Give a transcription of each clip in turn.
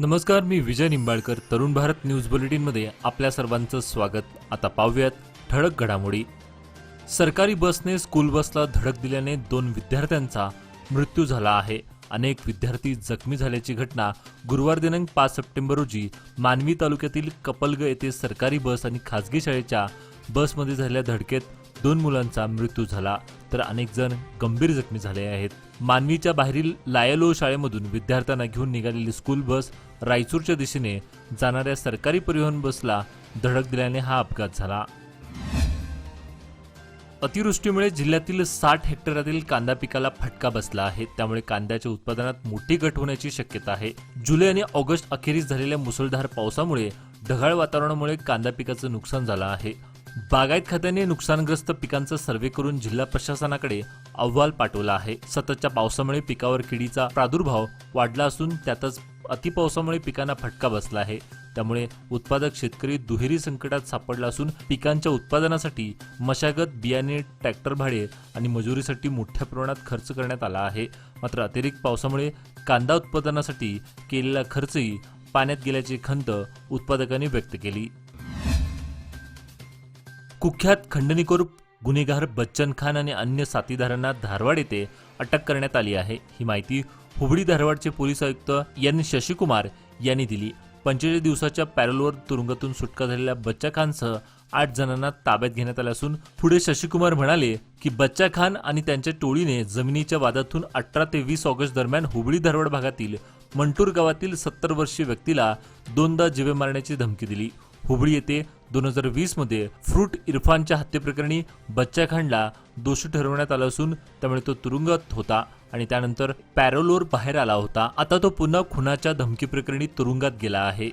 नमस्कार मी विजय निंबाळकर तरुण भारत न्यूज बुलेटिनमध्ये आपल्या सर्वांचं स्वागत. आता पाहूयात ठळक घडामोडी. सरकारी बसने स्कूल बसला धडक दिल्याने दोन विद्यार्थ्यांचा मृत्यू झाला आहे. अनेक विद्यार्थी जखमी झाल्याची घटना गुरुवार दिनांक पाच सप्टेंबर रोजी मानवी तालुक्यातील कपलग येथे सरकारी बस आणि खाजगी शाळेच्या बसमध्ये झालेल्या धडकेत दोन मुलांचा मृत्यू झाला. तर अनेक जण गंभीर जखमी झाले आहेत. मानवीच्या बाहेरील लायलो शाळेमधून विद्यार्थ्यांना घेऊन निघालेली स्कूल बस रायचूरच्या दिशेने जाणाऱ्या सरकारी परिवहन बसला धडक दिल्याने हा अपघात झाला. अतिवृष्टीमुळे जिल्ह्यातील साठ हेक्टरातील कांदा पिकाला फटका बसला आहे. त्यामुळे कांद्याच्या उत्पादनात मोठी घट होण्याची शक्यता आहे. जुलै आणि ऑगस्ट अखेरीस झालेल्या मुसळधार पावसामुळे ढगाळ वातावरणामुळे कांदा पिकाचं नुकसान झालं आहे. बागायत खात्याने नुकसानग्रस्त पिकांचा सर्व्हे करून जिल्हा प्रशासनाकडे अहवाल पाठवला आहे. सततच्या पावसामुळे पिकावर किडीचा प्रादुर्भाव वाढला असून त्यातच अतिपावसामुळे पिकांना फटका बसला आहे. त्यामुळे उत्पादक शेतकरी दुहेरी संकटात सापडला असून पिकांच्या उत्पादनासाठी मशागत बियाणे ट्रॅक्टर भाडे आणि मजुरीसाठी मोठ्या प्रमाणात खर्च करण्यात आला आहे. मात्र अतिरिक्त पावसामुळे कांदा उत्पादनासाठी केलेला खर्चही पाण्यात गेल्याची खंत उत्पादकांनी व्यक्त केली. कुख्यात खंडणीखोर गुन्हेगार बच्चन खान आणि अन्य साथीदारांना धारवाड येथे अटक करण्यात आली आहे. ही माहिती हुबळी धारवाडचे पोलीस आयुक्त एन शशिकुमार यांनी दिली. पंचेचाळीस दिवसाच्या पॅरोलवर तुरुंगातून सुटका झालेल्या बच्चा खानसह आठ जणांना ताब्यात घेण्यात आले असून पुढे शशिकुमार म्हणाले की बच्चा खान आणि त्यांच्या टोळीने जमिनीच्या वादातून अठरा ते वीस ऑगस्ट दरम्यान हुबळी धारवाड भागातील मंटूर गावातील सत्तर वर्षीय व्यक्तीला दोनदा जीवे मारण्याची धमकी दिली. हुबळी येथे दोन हजार वीसमध्ये फ्रूट इरफानच्या हत्येप्रकरणी बच्चा खानला दोषी ठरवण्यात आला असून त्यामुळे तो तुरुंगात होता आणि त्यानंतर पॅरोलवर बाहेर आला होता. आता तो पुन्हा खुनाच्या धमकी प्रकरणी तुरुंगात गेला आहे.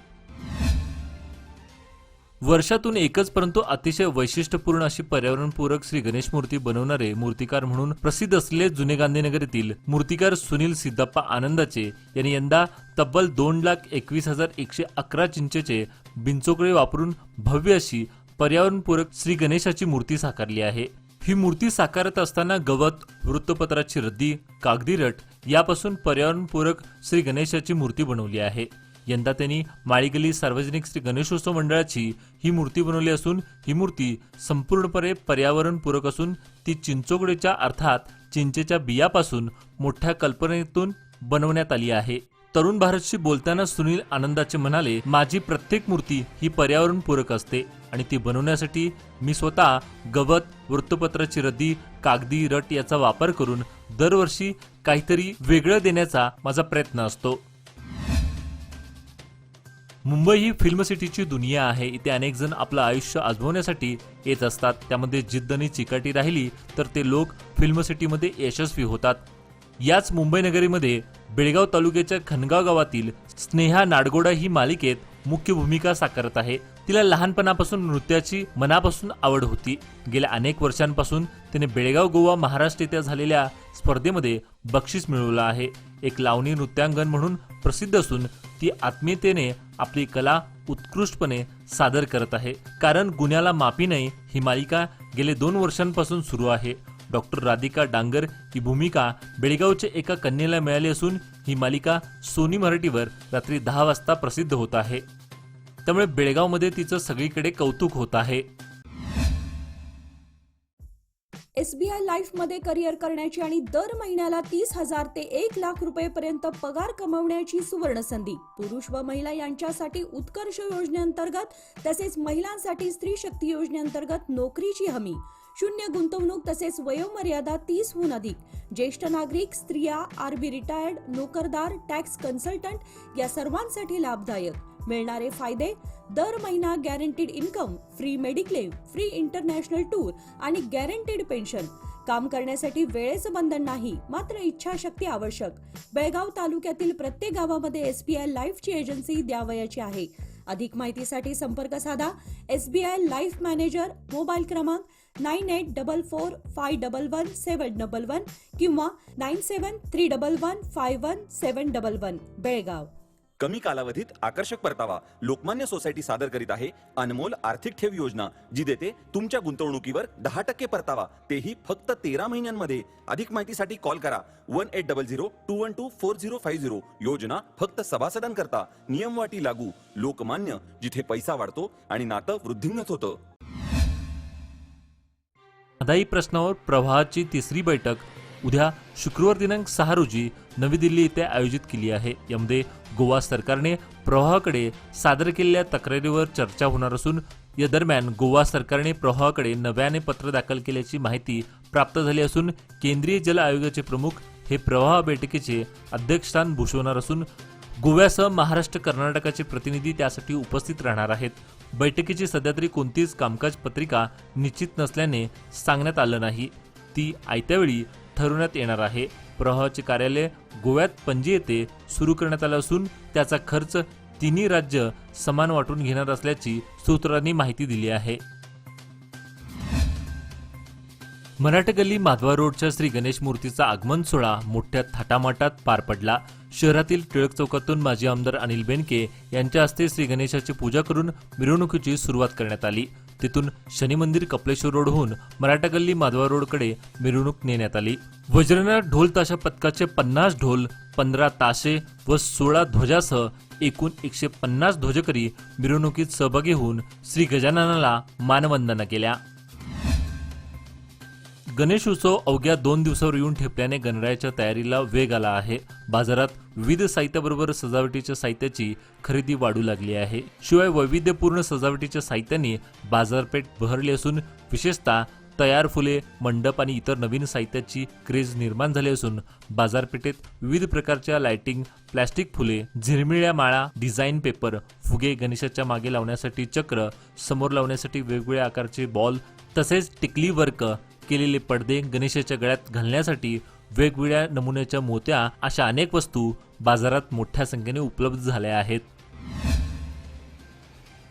वर्षातून एकच परंतु अतिशय वैशिष्ट्यपूर्ण अशी पर्यावरणपूरक श्री गणेश मूर्ती बनवणारे मूर्तिकार म्हणून प्रसिद्ध असलेले जुने गांधीनगर येथील मूर्तिकार सुनील सिद्धप्पा आनंदाचे यांनी यंदा तब्बल दोन लाख एकवीस हजार एकशे अकरा चिंचेचे बिंचोकळे वापरून भव्य अशी पर्यावरणपूरक श्री गणेशाची मूर्ती साकारली आहे. ही मूर्ती साकारत असताना गवत वृत्तपत्राची रद्दी कागदी रट यापासून पर्यावरणपूरक श्री गणेशाची मूर्ती बनवली आहे. यंदा त्यांनी माळीगली सार्वजनिक श्री गणेशोत्सव मंडळाची ही मूर्ती बनवली असून ही मूर्ती संपूर्णपणे पर्यावरणपूरक असून ती चिंचोकडेच्या अर्थात चिंचेच्या बियापासून मोठ्या कल्पनेतून बनवण्यात आली आहे. तरुण भारतशी बोलताना सुनील आनंदाचे म्हणाले माझी प्रत्येक मूर्ती ही पर्यावरणपूरक असते आणि ती बनवण्यासाठी मी स्वतः गवत वृत्तपत्राची रद्दी कागदी रट याचा वापर करून दरवर्षी काहीतरी वेगळं देण्याचा माझा प्रयत्न असतो. मुंबई ही फिल्म सिटीची दुनिया आहे. इथे अनेक जण आपलं आयुष्य आजमवण्यासाठी येत असतात. त्यामध्ये जिद्दनी चिकाटी राहिली तर ते लोक फिल्म सिटीमध्ये यशस्वी होतात. याच मुंबई नगरीमध्ये बेळगाव तालुक्याच्या खनगाव गावातील स्नेहा नाडगोडा ही मालिकेत मुख्य भूमिका साकारत आहे. तिला लहानपणापासून नृत्याची मनापासून आवड होती. गेल्या अनेक वर्षांपासून तिने बेळगाव गोवा महाराष्ट्र येथे झालेल्या स्पर्धेमध्ये बक्षीस मिळवलं आहे. एक लावणी नृत्यांगण म्हणून प्रसिद्ध असून ती आत्मीयतेने आपली कला उत्कृष्टपणे सादर करत आहे. कारण गुन्ह्याला माफी नाही ही मालिका गेले दोन वर्षांपासून सुरू आहे. डॉक्टर राधिका डांगर ही भूमिका बेळगावच्या एका कन्येला मिळाली असून ही मालिका सोनी मराठीवर रात्री दहा वाजता प्रसिद्ध होत आहे. त्यामुळे बेळगावमध्ये तिचं सगळीकडे कौतुक होत आहे. एसबीआय आय लाईफमध्ये करिअर करण्याची आणि दर महिन्याला तीस हजार ते एक लाख रुपयेपर्यंत पगार कमवण्याची सुवर्ण संधी. पुरुष व महिला यांच्यासाठी उत्कर्ष योजनेअंतर्गत तसेच महिलांसाठी स्त्री शक्ती योजनेअंतर्गत नोकरीची हमी. शून्य गुंतवणूक तसेच वयोमर्यादा तीसहून अधिक. ज्येष्ठ नागरिक स्त्रिया आरबी रिटायर्ड नोकरदार टॅक्स कन्सल्टंट या सर्वांसाठी लाभदायक. मिळणारे फायदे दर महिना guaranteed income free mediclaim free international tour आणि गॅरंटीड पेन्शन काम करण्यासाठी वेळेचं बंधन नाही मात्र इच्छाशक्ती आवश्यक. बेळगाव तालुक्यातील प्रत्येक गावामध्ये एसबीआय लाईफची एजन्सी द्यावयाची आहे. अधिक माहितीसाठी संपर्क साधा एसबीआय लाईफ मॅनेजर मोबाईल क्रमांक nine eight double four five double one seven double one किंवा nine seven three double one five one seven double one Belgaum. कमी कालावधीत आकर्षक परतावा लोकमान्य सोसायटी सादर करीत आहे. अनमोल आर्थिक ठेव योजना जी देते तुमच्या गुंतवणुकीवर दहा टक्के परतावा. तेही फक्त तेरा महिन्यांमध्ये. अधिक माहितीसाठी कॉल करा. One eight double zero two one two four zero five zero. योजना फक्त सभासदांकरता नियमवाटी लागू. लोकमान्य जिथे पैसा वाढतो आणि नातं वृद्धिंगत होतं. अदाई प्रश्नावर प्रवाहाची तिसरी बैठक. उद्या शुक्रवार दिनांक सहा रोजी नवी दिल्ली येथे आयोजित केली आहे. यामध्ये गोवा सरकारने प्रवाहाकडे सादर केलेल्या तक्रारीवर चर्चा होणार असून या दरम्यान गोवा सरकारने प्रवाहाकडे नव्याने पत्र दाखल केल्याची माहिती प्राप्त झाली असून केंद्रीय जल आयोगाचे प्रमुख हे प्रवाह बैठकीचे अध्यक्षस्थान भूषवणार असून गोव्यासह महाराष्ट्र कर्नाटकाचे प्रतिनिधी त्यासाठी उपस्थित राहणार आहेत. बैठकीची सध्या तरी कोणतीच कामकाज पत्रिका निश्चित नसल्याने सांगण्यात आलं नाही. ती आयत्यावेळी ठरवण्यात येणार आहे. प्रवाहाचे कार्यालय गोव्यात पणजी येथे सुरू करण्यात आलं असून त्याचा खर्च तिन्ही राज्य समान वाटून घेणार असल्याची सूत्रांनी माहिती दिली आहे. मराठा गल्ली माधवा रोडच्या श्री गणेश मूर्तीचा आगमन सोहळा मोठ्या थाटामाटात पार पडला. शहरातील टिळक चौकातून माजी आमदार अनिल बेनके यांच्या हस्ते श्री गणेशाची पूजा करून मिरवणुकीची सुरुवात करण्यात आली. तिथून शनी मंदिर कपलेश्वर रोडहून मराठा गल्ली माधवा रोडकडे मिरवणूक नेण्यात आली. वज्रनाथ ढोल ताशा पथकाचे पन्नास ढोल पंधरा ताशे व सोळा ध्वजासह एकूण एकशे पन्नास ध्वजकरी मिरवणुकीत सहभागी होऊन श्री गजाननाला मानवंदना केल्या. गणेश उत्सव अवघ्या दोन दिवसावर येऊन ठेपल्याने गणरायाच्या तयारीला वेग आला आहे. बाजारात विविध साहित्याबरोबर सजावटीच्या साहित्याची खरेदी वाढू लागली आहे. शिवाय वैविध्यपूर्ण सजावटीच्या साहित्याने बाजारपेठ बहरली असून विशेषतः तयार फुले मंडप आणि इतर नवीन साहित्याची क्रेज निर्माण झाली असून बाजारपेठेत विविध प्रकारच्या लाइटिंग प्लॅस्टिक फुले झिरमिळ्या माळा डिझाईन पेपर फुगे गणेशाच्या मागे लावण्यासाठी चक्र समोर लावण्यासाठी वेगवेगळ्या आकारचे बॉल तसेच टिकली वर्क केलेले पडदे गणेशाच्या गळ्यात घालण्यासाठी वेगवेगळ्या नमुन्याच्या मोत्या अशा अनेक वस्तू बाजारात मोठ्या संख्येने उपलब्ध झाल्या आहेत.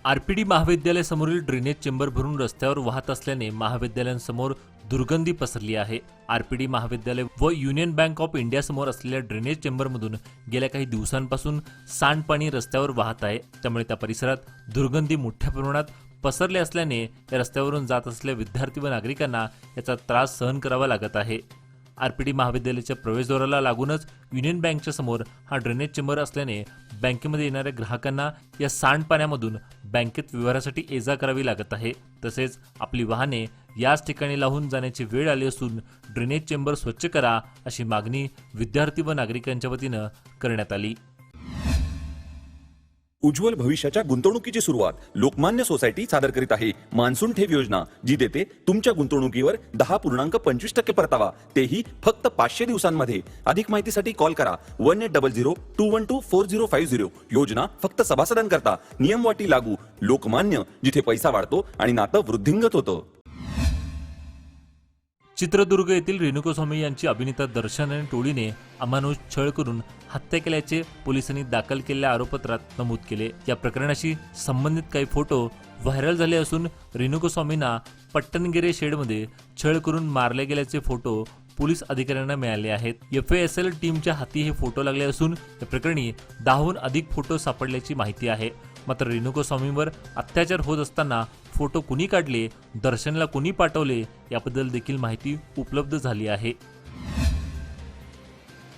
आरपीडी महाविद्यालयासमोरील ड्रेनेज चेंबर भरून रस्त्यावर वाहत असल्याने महाविद्यालयांसमोर दुर्गंधी पसरली आहे. आरपीडी महाविद्यालय व युनियन बँक ऑफ इंडियासमोर असलेल्या ड्रेनेज चेंबरमधून गेल्या काही दिवसांपासून सांडपाणी रस्त्यावर वाहत आहे. त्यामुळे त्या परिसरात दुर्गंधी मोठ्या प्रमाणात पसरले असल्याने या रस्त्यावरून जात असलेल्या विद्यार्थी व नागरिकांना याचा त्रास सहन करावा लागत आहे. आरपीडी महाविद्यालयाच्या प्रवेशद्वाराला लागूनच युनियन बँकच्या समोर हा ड्रेनेज चेंबर असल्याने बँकेमध्ये येणाऱ्या ग्राहकांना या सांडपाण्यामधून बँकेत व्यवहारासाठी ये जा करावी लागत आहे. तसेच आपली वाहने याच ठिकाणी लावून जाण्याची वेळ आली असून ड्रेनेज चेंबर स्वच्छ करा अशी मागणी विद्यार्थी व नागरिकांच्या वतीनं करण्यात आली. उज्ज्वल भविष्याच्या गुंतवणुकीची सुरुवात लोकमान्य सोसायटी सादर करीत आहे. मान्सून ठेव योजना जी देते तुमच्या गुंतवणुकीवर दहा पूर्णांक पंचवीस टक्के परतावा. तेही फक्त पाचशे दिवसांमध्ये. अधिक माहितीसाठी कॉल करा one eight double zero two one two four zero five zero. योजना फक्त सभासदांकरता. नियमवाटी लागू. लोकमान्य जिथे पैसा वाढतो आणि नातं वृद्धिंगत होतं. चित्रदुर्ग येथील रेणुकास्वामी यांची अभिनेता दर्शन आणि टोळीने अमानुष छळ करून हत्या केल्याचे पोलिसांनी दाखल केलेल्या आरोपपत्रात नमूद केले. या प्रकरणाशी संबंधित काही फोटो व्हायरल झाले असून रेणुकास्वामींना पट्टणगेरे शेडमध्ये छळ करून मारले गेल्याचे फोटो पोलीस अधिकाऱ्यांना मिळाले आहेत. एफ एस एल टीमच्या हाती हे फोटो लागले असून या प्रकरणी दहाहून अधिक फोटो सापडल्याची माहिती आहे. मात्र रेणुकास्वामींवर अत्याचार होत असताना फोटो कुणी काढले दर्शनला कुणी पाठवले याबद्दल देखील माहिती उपलब्ध झाली आहे.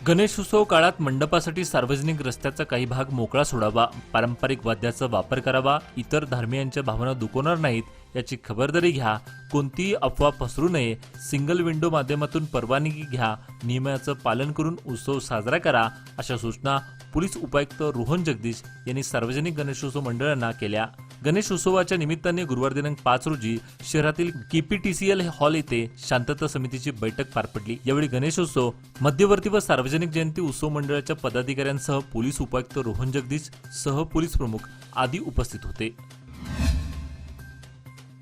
गणेश उत्सव काळात मंडपासाठी सार्वजनिक रस्त्याचा काही भाग मोकळा सोडावा पारंपरिक वाद्याचा वापर करावा इतर धर्मियांच्या भावना दुखवणार नाहीत याची खबरदारी घ्या कोणतीही अफवा पसरू नये सिंगल विंडो माध्यमातून परवानगी घ्या नियमाचं पालन करून उत्सव साजरा करा अशा सूचना पोलीस उपायुक्त रोहन जगदीश यांनी सार्वजनिक गणेशोत्सव मंडळांना केल्या. गणेशोत्सवाच्या निमित्ताने गुरुवार दिनांक पाच रोजी शहरातील केपीटीसीएल हॉल येथे शांतता समितीची बैठक पार पडली. यावेळी गणेशोत्सव मध्यवर्ती व सार्वजनिक जयंती उत्सव मंडळाच्या पदाधिकाऱ्यांसह पोलीस उपायुक्त रोहन जगदीश सह पोलीस प्रमुख आदी उपस्थित होते.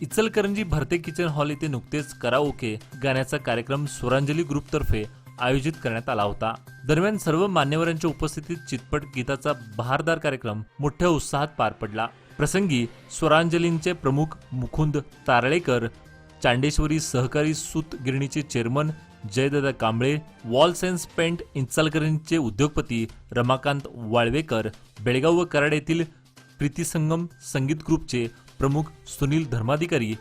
इचलकरंजी भरते किचन हॉल येथे नुकतेच कराओके गाण्याचा कार्यक्रम स्वरांजली ग्रुपतर्फे आयोजित करण्यात आला होता. दरम्यान सर्व मान्यवरांच्या उपस्थितीत चितपट गीताचा बहारदार कार्यक्रम मोठ्या उत्साहात पार पडला. प्रसंगी स्वरांजलींचे प्रमुख मुकुंद तारळेकर चांडेश्वरी सहकारी सूत गिरणीचे chairman Jaydada Kamble wall sense paint इन्चालकरांचे उद्योगपती रमाकांत वाळवेकर बेळगाव व कराड येथील प्रीतीसंगम संगीत ग्रुपचे प्रमुख सुनील धर्माधिकारी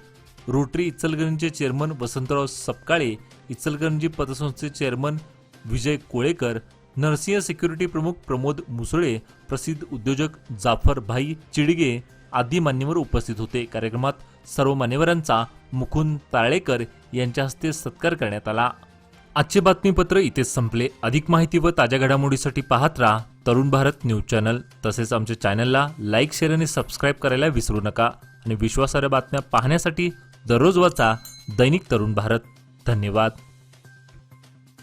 रोटरी इचलकरंजीचे चेअरमन वसंतराव सपकाळे इचलकरंजी पतसंस्थेचे चेअरमन विजय कोळेकर नरसिंह सिक्युरिटी प्रमुख प्रमोद मुसळे प्रसिद्ध उद्योजक जाफर भाई चिडगे आदी मान्यवर उपस्थित होते. कार्यक्रमात सर्व मान्यवरांचा मुकुंद ताळेकर यांच्या हस्ते सत्कार करण्यात आला. आजचे बातमीपत्र इथेच संपले. अधिक माहिती व ताज्या घडामोडीसाठी पाहत राहा तरुण भारत न्यूज चॅनल. तसेच आमच्या चॅनलला लाईक शेअर आणि सबस्क्राईब करायला विसरू नका आणि विश्वासार्ह बातम्या पाहण्यासाठी दररोज वाचा दैनिक तरुण भारत. धन्यवाद.